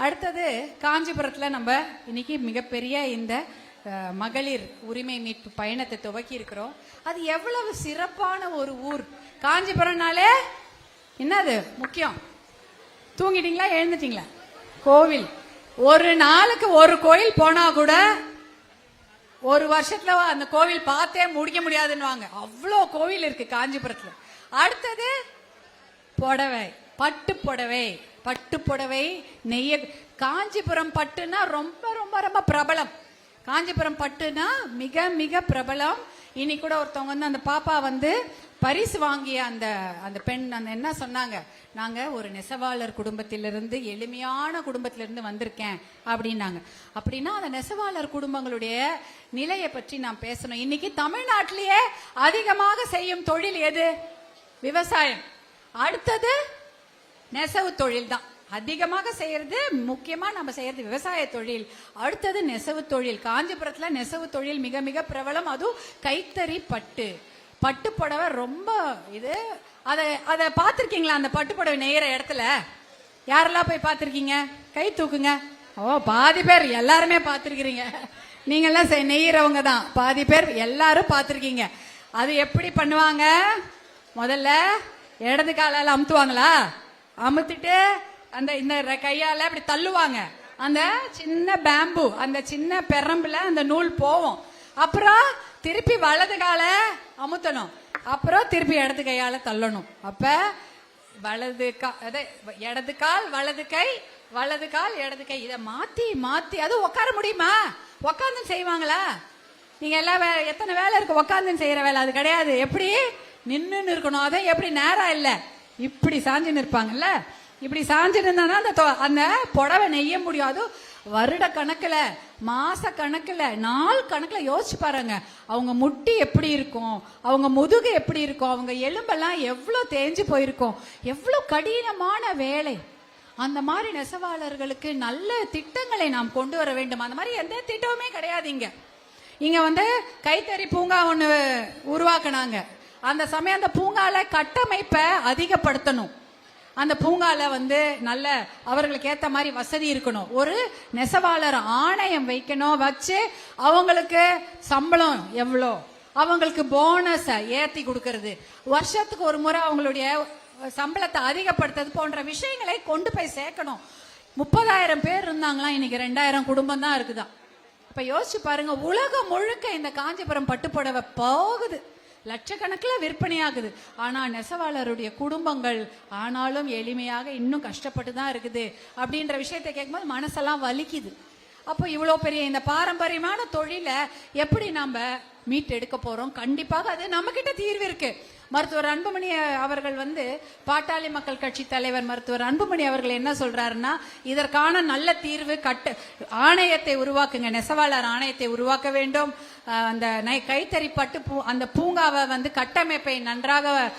அடுத்தது காஞ்சிபுரத்தில் நம்ம இன்னைக்கு மிகப்பெரிய இந்த மகளிர் உரிமை மீட்பு பயணத்தை துவக்கி இருக்கிறோம். அது எவ்வளவு சிறப்பான ஒரு ஊர். காஞ்சிபுரம்னாலே என்னது? முக்கியம். தூங்கிட்டீங்களா? எழுந்துட்டீங்களா? கோவில். ஒரு நாளுக்கு ஒரு கோயில் போனா கூட ஒரு வருஷத்துல அந்த கோவில் பார்த்தே முடிக்க முடியாதுன்னுவாங்க. அவ்வளோ கோவில் இருக்கு காஞ்சிபுரத்துல. அடுத்தது புடவை. பட்டு புடவை. பட்டு புடவை நெய்ய காஞ்சிபுரம் பட்டுனா ரொம்ப ரொம்ப ரொம்ப பிரபலம். காஞ்சிபுரம் பட்டுனா மிக மிக பிரபலம். இனி கூட ஒருத்தவங்க வந்து அந்த பாப்பா வந்து பரிசு வாங்கிய அந்த அந்த பெண் அந்த என்ன சொன்னாங்க? நாங்க ஒரு நெசவாளர் குடும்பத்திலிருந்து எளிமையான குடும்பத்திலிருந்து வந்திருக்கேன் அப்படின்னாங்க. அப்படின்னா அந்த நெசவாளர் குடும்பங்களுடைய நிலையை பற்றி நாம் பேசணும். இன்னைக்கு தமிழ்நாட்டிலேயே அதிகமாக செய்யும் தொழில் எது? விவசாயம். அடுத்தது நெசவு தொழில் தான் அதிகமாக செய்யறது முக்கியமா நம்ம செய்யறது விவசாய தொழில். அடுத்தது நெசவு தொழில். காஞ்சிபுரத்துல நெசவு தொழில் மிக மிக பிரபலம். அதுவும் கைத்தறி பட்டு. பட்டு புடவை ரொம்ப இது. அதை அதை பார்த்துருக்கீங்களா அந்த பட்டு புடவை நெய்யற இடத்துல? யாரெல்லாம் போய் பார்த்துருக்கீங்க? கை தூக்குங்க. ஓ பாதி பேர் எல்லாருமே பார்த்துருக்கிறீங்க. நீங்கள்லாம் செ- நெய்யறவங்க தான். பாதி பேர் எல்லாரும் பார்த்துருக்கீங்க. அது எப்படி பண்ணுவாங்க? முதல்ல இடது காலால் அமுத்துவாங்களா? அமுத்திட்டு அந்த இந்த கையால அப்படி தள்ளுவாங்க. அந்த சின்ன பேம்பு அந்த சின்ன பெரம்புல அந்த நூல் போகும் அப்புறம் திருப்பி வலது கால அமுத்தணும். அப்புறம் திருப்பி இடது கையால தள்ளணும். அப்ப வலது கா அதே இடது கால் வலது கை வலது கால் இடது கை. இதை மாத்தி மாத்தி. அது உட்கார முடியுமா? உட்காந்து செய்வாங்களா? நீங்க எல்லா வேலை எத்தனை வேலை இருக்கு உட்காந்து செய்யற வேலை? அது கிடையாது. எப்படி? நின்றுன்னு இருக்கணும். அதான் எப்படி? நேரம் இல்லை. இப்படி சாஞ்சு நிற்பாங்கல்ல இப்படி சாஞ்சு நின்னா அந்த தொ- அந்த புடவை நெய்ய முடியாது. வருட கணக்குல மாச கணக்குல நாள் கணக்குல யோசிச்சு பாருங்க. அவங்க முட்டி எப்படி இருக்கும்? அவங்க முதுகு எப்படி இருக்கும்? அவங்க எலும்பெல்லாம் எவ்வளவு தேஞ்சு போயிருக்கும்? எவ்வளவு கடினமான வேலை. அந்த மாதிரி நெசவாளர்களுக்கு நல்ல திட்டங்களை நாம் கொண்டு வர வேண்டும். அந்த மாதிரி எந்த திட்டமுமே கிடையாது இங்க. இங்க வந்து கைத்தறி பூங்கா ஒண்ணு உருவாக்குனாங்க. அந்த சமயம் அந்த பூங்கால கட்டமைப்பை அதிகப்படுத்தணும். அந்த பூங்கால வந்து நல்ல அவர்களுக்கு ஏத்த மாதிரி வசதி இருக்கணும். ஒரு நெசவாளர் ஆணையம் வைக்கணும் வச்சு அவங்களுக்கு சம்பளம் எவ்வளோ? அவங்களுக்கு போனஸை ஏத்தி கொடுக்கறது. வருஷத்துக்கு ஒரு முறை அவங்களுடைய சம்பளத்தை அதிகப்படுத்துறது போன்ற விஷயங்களை கொண்டு போய் சேர்க்கணும். முப்பதாயிரம் பேர் இருந்தாங்களாம் இன்னைக்கு ரெண்டாயிரம் குடும்பம் தான் இருக்குதான். இப்ப யோசிச்சு பாருங்க உலகம் முழுக்க இந்த காஞ்சிபுரம் பட்டுப்புடவை போகுது. லட்சக்கணக்கில் விற்பனையாகுது. ஆனால் நெசவாளருடைய குடும்பங்கள் ஆனாலும் எளிமையாக இன்னும் கஷ்டப்பட்டு தான் இருக்குது. அப்படின்ற விஷயத்தை கேட்கும்போது மனசெல்லாம் வலிக்குது. அப்போ இவ்வளோ பெரிய இந்த பாரம்பரியமான தொழிலை எப்படி நம்ம மீட்டெடுக்க போகிறோம் கண்டிப்பாக அது நம்மக்கிட்ட தீர்வு இருக்குது மருத்துவர் அன்புமணி அவர்கள் வந்து பாட்டாளி மக்கள் கட்சி தலைவர் மருத்துவர் அன்புமணி அவர்கள் என்ன சொல்றாருன்னா இதற்கான நல்ல தீர்வு கட்டு ஆணையத்தை உருவாக்குங்க நெசவாளர் ஆணையத்தை உருவாக்க வேண்டும். அந்த நை- கைத்தறி பட்டு பூ அந்த பூங்காவை வந்து கட்டமைப்பை நன்றாக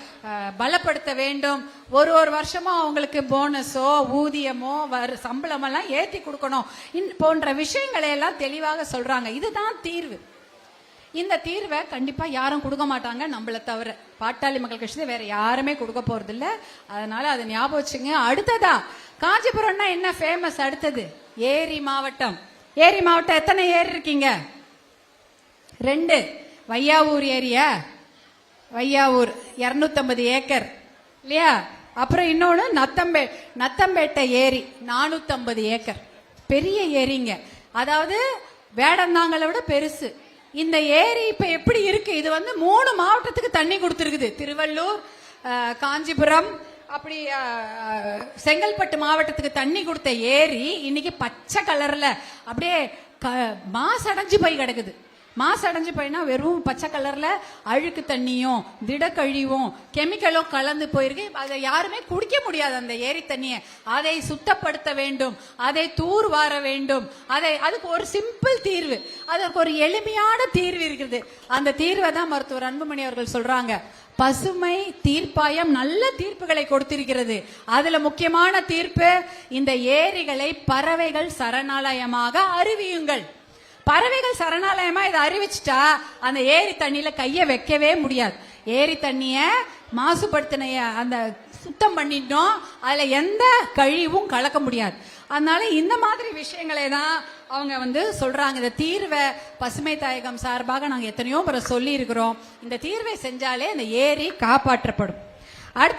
பலப்படுத்த வேண்டும். ஒரு ஒரு வருஷமும் அவங்களுக்கு போனஸோ ஊதியமோ சம்பளமெல்லாம் ஏற்றி கொடுக்கணும். இன்- போன்ற விஷயங்களை எல்லாம் தெளிவாக சொல்றாங்க. இதுதான் தீர்வு. இந்த தீர்வை கண்டிப்பா யாரும் கொடுக்க மாட்டாங்க நம்மளை தவிர. பாட்டாளி மக்கள் கட்சி வேற யாருமே கொடுக்க போறது இல்ல அதனால அதை ஞாபகம் வச்சுங்க அடுத்ததா காஞ்சிபுரம்னா என்ன ஃபேமஸ் அடுத்தது? ஏரி மாவட்டம். ஏரி மாவட்டம் எத்தனை ஏரி இருக்கீங்க? ரெண்டு. வையாவூர் ஏரியா? வையாவூர். இரநூத்தம்பது ஏக்கர். இல்லையா? அப்புறம் இன்னொன்று நத்தம்பே நத்தம்பேட்டை ஏரி. நானூத்தம்பது ஏக்கர். பெரிய ஏரிங்க. அதாவது வேடந்தாங்கலை விட பெருசு. இந்த ஏரி இப்ப எப்படி இருக்கு? இது வந்து மூணு மாவட்டத்துக்கு தண்ணி கொடுத்துருக்குது. திருவள்ளூர் காஞ்சிபுரம் அப்படி செங்கல்பட்டு மாவட்டத்துக்கு தண்ணி கொடுத்த ஏரி இன்னைக்கு பச்சை கலர்ல அப்படியே க- மாசடைஞ்சு போய் கிடக்குது. மாசடைஞ்சு போயினா வெறும் பச்சை கலர்ல அழுக்கு தண்ணியும் திடக்கழிவும் கெமிக்கலும் கலந்து போயிருக்கு. அதை யாருமே குடிக்க முடியாது அந்த ஏரி தண்ணியை. அதை சுத்தப்படுத்த வேண்டும். அதை தூர் வார வேண்டும். அதை அதுக்கு ஒரு சிம்பிள் தீர்வு. அதற்கு ஒரு எளிமையான தீர்வு இருக்குது. அந்த தீர்வை தான் மருத்துவர் அன்புமணி அவர்கள் சொல்றாங்க. பசுமை தீர்ப்பாயம் நல்ல தீர்ப்புகளை கொடுத்திருக்கிறது. அதுல முக்கியமான தீர்ப்பு இந்த ஏரிகளை பறவைகள் சரணாலயமாக அறிவியுங்கள். பறவைகள் சரணாலயமா இதை அறிவிச்சிட்டா அந்த ஏரி தண்ணியில கைய வைக்கவே முடியாது. ஏரி தண்ணிய மாசுபடுத்தின அந்த சுத்தம் பண்ணிட்டோம். அதுல எந்த கழிவும் கலக்க முடியாது. அதனால இந்த மாதிரி விஷயங்களை தான் அவங்க வந்து சொல்றாங்க. இந்த தீர்வை பசுமை தாயகம் சார்பாக நாங்க எத்தனையோ முறை சொல்லி இருக்கிறோம் இந்த தீர்வை செஞ்சாலே அந்த ஏரி காப்பாற்றப்படும்.